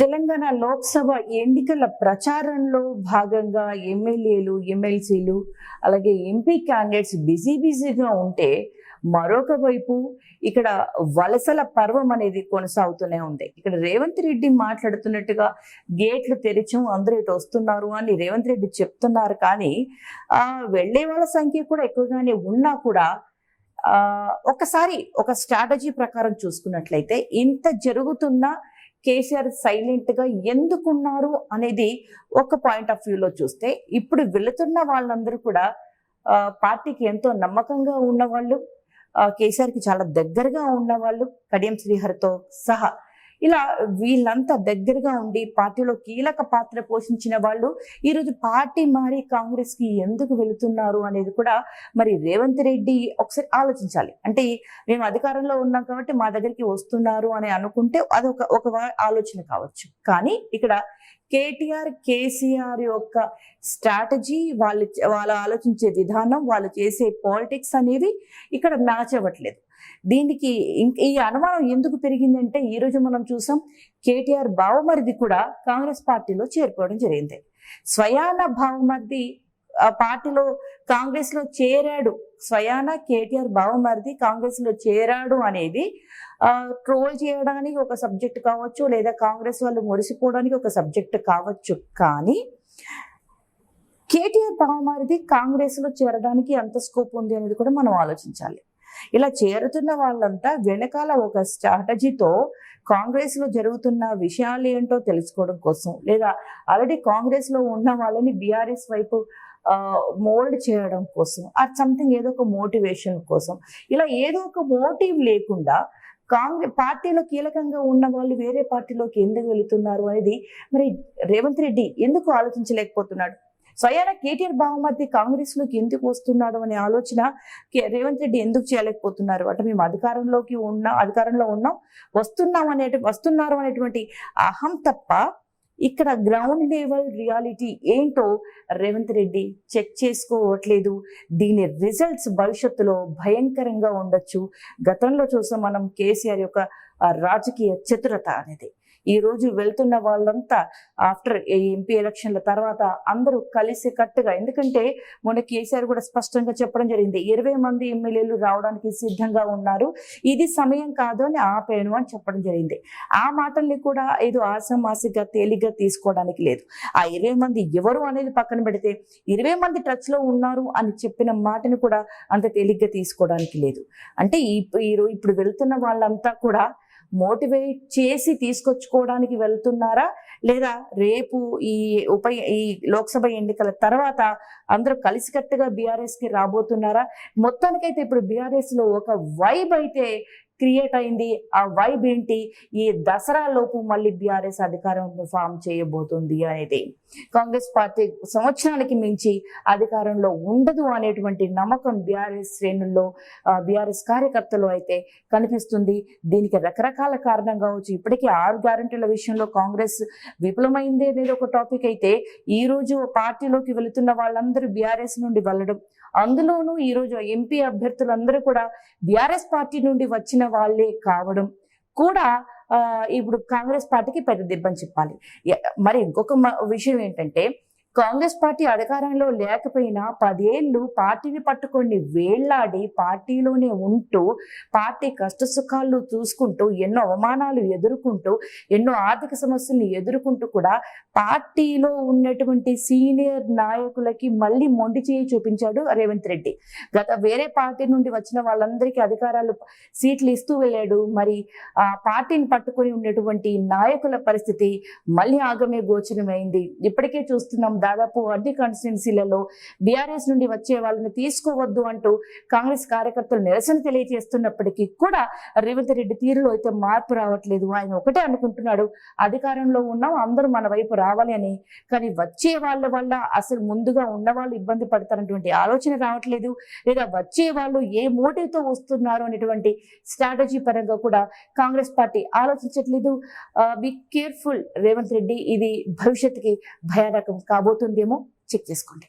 తెలంగాణ లోక్సభ ఎన్నికల ప్రచారంలో భాగంగా ఎమ్మెల్యేలు ఎమ్మెల్సీలు అలాగే ఎంపీ క్యాండిడేట్స్ బిజీ బిజీగా ఉంటే మరొక వైపు ఇక్కడ వలసల పర్వం అనేది కొనసాగుతూనే ఉంది. ఇక్కడ రేవంత్ రెడ్డి మాట్లాడుతున్నట్టుగా గేట్లు తెరిచాం అందరూ ఇటు వస్తున్నారు అని రేవంత్ రెడ్డి చెప్తున్నారు. కానీ ఆ వెళ్ళే వాళ్ళ సంఖ్య కూడా ఎక్కువగానే ఉన్నా కూడా ఒకసారి ఒక స్ట్రాటజీ ప్రకారం చూసుకున్నట్లయితే ఇంత జరుగుతున్నా కేసీఆర్ సైలెంట్గా ఎందుకున్నారు అనేది ఒక పాయింట్ ఆఫ్ వ్యూలో చూస్తే ఇప్పుడు వెళుతున్న వాళ్ళందరూ కూడా పార్టీకి ఎంతో నమ్మకంగా ఉన్నవాళ్ళు కేసీఆర్కి చాలా దగ్గరగా ఉన్నవాళ్ళు కడియం శ్రీహరితో సహా ఇలా వీళ్ళంతా దగ్గరగా ఉండి పార్టీలో కీలక పాత్ర పోషించిన వాళ్ళు ఈరోజు పార్టీ మారి కాంగ్రెస్కి ఎందుకు వెళుతున్నారు అనేది కూడా మరి రేవంత్ రెడ్డి ఒకసారి ఆలోచించాలి. అంటే మేము అధికారంలో ఉన్నాం కాబట్టి మా దగ్గరికి వస్తున్నారు అని అనుకుంటే అదొక ఒక ఆలోచన కావచ్చు. కానీ ఇక్కడ కేటీఆర్ కేసీఆర్ యొక్క స్ట్రాటజీ వాళ్ళు వాళ్ళు ఆలోచించే విధానం వాళ్ళు చేసే పాలిటిక్స్ అనేవి ఇక్కడ మ్యాచ్ అవ్వట్లేదు. దీనికి ఈ అనుమానం ఎందుకు పెరిగిందంటే ఈ రోజు మనం చూసాం కేటీఆర్ బావమరిది కూడా కాంగ్రెస్ పార్టీలో చేరుకోవడం జరిగింది. స్వయాన బావమరిది పార్టీలో కాంగ్రెస్లో చేరాడు. స్వయాన కేటీఆర్ బావమరిది కాంగ్రెస్లో చేరాడు అనేది ట్రోల్ చేయడానికి ఒక సబ్జెక్ట్ కావచ్చు లేదా కాంగ్రెస్ వాళ్ళు మురిసిపోవడానికి ఒక సబ్జెక్ట్ కావచ్చు. కానీ కేటీఆర్ బావమరిది కాంగ్రెస్లో చేరడానికి ఎంత స్కోప్ ఉంది అనేది కూడా మనం ఆలోచించాలి. ఇలా చేరుతున్న వాళ్ళంతా వెనకాల ఒక స్ట్రాటజీతో కాంగ్రెస్లో జరుగుతున్న విషయాలు ఏంటో తెలుసుకోవడం కోసం. లేదా ఆల్రెడీ కాంగ్రెస్లో ఉన్న వాళ్ళని బీఆర్ఎస్ వైపు మోల్డ్ చేయడం కోసం. అది సంథింగ్ ఏదో ఒక మోటివేషన్ కోసం. ఇలా ఏదో ఒక మోటివ్ లేకుండా కాంగ్రెస్ పార్టీలో కీలకంగా ఉన్న వాళ్ళు వేరే పార్టీలోకి ఎందుకు వెళుతున్నారు అనేది మరి రేవంత్ రెడ్డి ఎందుకు ఆలోచించలేకపోతున్నాడు? స్వయాన కేటీఆర్ బావమర్ది కాంగ్రెస్లోకి ఎందుకు వస్తున్నాడు అనే ఆలోచన కే- రేవంత్ రెడ్డి ఎందుకు చేయలేకపోతున్నారు? అంటే మేము అధికారంలోకి ఉన్నా అధికారంలో ఉన్నాం వస్తున్నాం అనే వస్తున్నారు అనేటువంటి అహం తప్ప ఇక్కడ గ్రౌండ్ లెవెల్ రియాలిటీ ఏంటో రేవంత్ రెడ్డి చెక్ చేసుకోవట్లేదు. దీని రిజల్ట్స్ భవిష్యత్తులో భయంకరంగా ఉండొచ్చు. గతంలో చూసాం మనం కేసీఆర్ యొక్క రాజకీయ చతురత అనేది. ఈ రోజు వెళ్తున్న వాళ్ళంతా ఆఫ్టర్ ఎంపీ ఎలక్షన్ల తర్వాత అందరూ కలిసి కట్టుగా ఎందుకంటే మొన్న కేసీఆర్ కూడా స్పష్టంగా చెప్పడం జరిగింది ఇరవై మంది ఎమ్మెల్యేలు రావడానికి సిద్ధంగా ఉన్నారు ఇది సమయం కాదు అని ఆపేను అని చెప్పడం జరిగింది. ఆ మాటల్ని కూడా ఏదో ఆసమాసిగా తేలిగ్గా తీసుకోవడానికి లేదు. ఆ ఇరవై మంది ఎవరు అనేది పక్కన పెడితే ఇరవై మంది టచ్లో ఉన్నారు అని చెప్పిన మాటని కూడా అంత తేలిగ్గా తీసుకోవడానికి లేదు. అంటే ఈ- ఇప్పుడు వెళ్తున్న వాళ్ళంతా కూడా మోటివేట్ చేసి తీసుకొచ్చుకోవడానికి వెళ్తున్నారా? లేదా రేపు ఈ ఉప ఈ లోక్సభ ఎన్నికల తర్వాత అందరూ కలిసికట్టుగా బీఆర్ఎస్కి రాబోతున్నారా? మొత్తానికైతే ఇప్పుడు బీఆర్ఎస్లో ఒక వైబ్ అయితే క్రియేట్ అయింది. ఆ వైబ్ ఏంటి? ఈ దసరా లోపు మళ్ళీ బీఆర్ఎస్ అధికారం ఫామ్ చేయబోతుంది అనేది. కాంగ్రెస్ పార్టీ సంవత్సరానికి మించి అధికారంలో ఉండదు అనేటువంటి నమ్మకం బీఆర్ఎస్ శ్రేణుల్లో బీఆర్ఎస్ కార్యకర్తలు అయితే కనిపిస్తుంది. దీనికి రకరకాల కారణం కావచ్చు. ఇప్పటికీ ఆరు గ్యారంటీల విషయంలో కాంగ్రెస్ విఫలమైంది అనేది ఒక టాపిక్ అయితే ఈ రోజు పార్టీలోకి వెళుతున్న వాళ్ళందరూ బీఆర్ఎస్ నుండి వెళ్ళడం అందులోనూ ఈ రోజు ఎంపీ అభ్యర్థులందరూ కూడా బీఆర్ఎస్ పార్టీ నుండి వచ్చిన వాళ్ళే కావడం కూడా ఇప్పుడు కాంగ్రెస్ పార్టీకి పెద్ద దిబ్బని చెప్పాలి. మరి ఇంకొక మ- విషయం ఏంటంటే కాంగ్రెస్ పార్టీ అధికారంలో లేకపోయినా పదేళ్ళు పార్టీని పట్టుకొని వేళ్ళాడి పార్టీలోనే ఉంటూ పార్టీ కష్ట సుఖాలు చూసుకుంటూ ఎన్నో అవమానాలు ఎదుర్కొంటూ ఎన్నో ఆర్థిక సమస్యల్ని ఎదుర్కొంటూ కూడా పార్టీలో ఉన్నటువంటి సీనియర్ నాయకులకి మళ్ళీ మొండి చేయి చూపించాడు రేవంత్ రెడ్డి. గత వేరే పార్టీ నుండి వచ్చిన వాళ్ళందరికీ అధికారాలు సీట్లు ఇస్తూ వెళ్ళాడు. మరి ఆ పార్టీని పట్టుకొని ఉన్నటువంటి నాయకుల పరిస్థితి మళ్ళీ ఆగమే గోచరమైంది. ఇప్పటికే చూస్తున్నాం దాదాపు అన్ని కాన్స్టిట్యున్సీలలో బీఆర్ఎస్ నుండి వచ్చే వాళ్ళని తీసుకోవద్దు అంటూ కాంగ్రెస్ కార్యకర్తలు నిరసన తెలియజేస్తున్నప్పటికీ కూడా రేవంత్ రెడ్డి తీరులో అయితే మార్పు రావట్లేదు. ఆయన ఒకటే అనుకుంటున్నాడు అధికారంలో ఉన్నాం అందరూ మన వైపు రావాలి అని. కానీ వచ్చే వాళ్ళ వల్ల అసలు ముందుగా ఉన్న వాళ్ళు ఇబ్బంది పడతారన్నటువంటి ఆలోచన రావట్లేదు. లేదా వచ్చే వాళ్ళు ఏ మోటివ్తో వస్తున్నారు అనేటువంటి స్ట్రాటజీ పరంగా కూడా కాంగ్రెస్ పార్టీ ఆలోచించట్లేదు. బి కేర్ఫుల్ రేవంత్ రెడ్డి ఇది భవిష్యత్తుకి భయానకం అవుతుందేమో చెక్ చేసుకోండి.